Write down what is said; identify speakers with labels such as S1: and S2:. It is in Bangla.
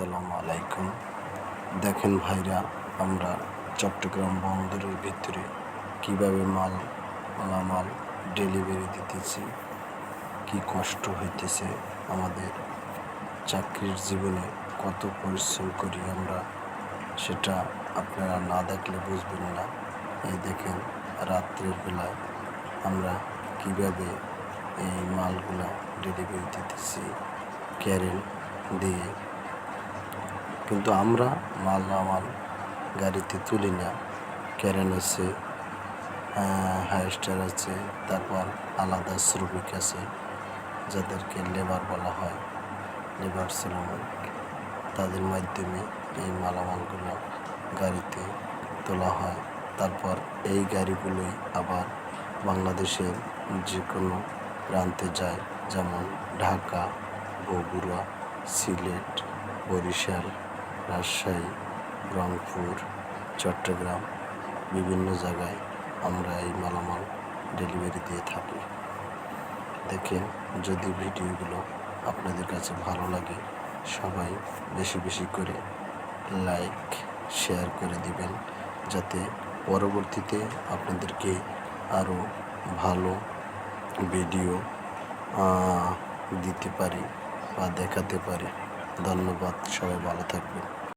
S1: আসসালামু আলাইকুম। দেখেন ভাইরা, আমরা চট্টগ্রাম বন্দরের ভিতরে কীভাবে মাল, মালামাল ডেলিভারি দিতেছি, কি কষ্ট হইতেছে, আমাদের চাকরির জীবনে কত পরিশ্রম করি আমরা, সেটা আপনারা না দেখলে বুঝবেন না। এই দেখেন, রাত্রের বেলায় আমরা কীভাবে এই মালগুলা ডেলিভারি দিতেছি ক্যারেন দিয়ে কিন্তু আমরা মাল মাল গাড়িতে তুলি না। ক্যারেন আছে হাইস্টার আছে, তারপর আলাদা শ্রমিক আছে, যাদেরকে লেবার বলা হয়, লেবার শ্রমিক। তাদের মাধ্যমে এই মালামালগুলো গাড়িতে তোলা হয়। তারপর এই গাড়িগুলোই আবার বাংলাদেশের যে কোনো প্রান্তে যায়, যেমন ঢাকা, বগুড়া, সিলেট, বরিশাল রাজশাহী, রংপুর, চট্টগ্রাম বিভিন্ন জায়গায় আমরা এই মালামাল ডেলিভারি দিয়ে থাকি। দেখেন, যদি ভিডিওগুলো আপনাদের কাছে ভালো লাগে, সবাই বেশি বেশি করে লাইক, শেয়ার করে দিবেন, যাতে পরবর্তীতে আপনাদেরকে আরও ভালো ভিডিও দিতে পারি বা দেখাতে পারি। ধন্যবাদ, সবাই ভালো থাকবেন।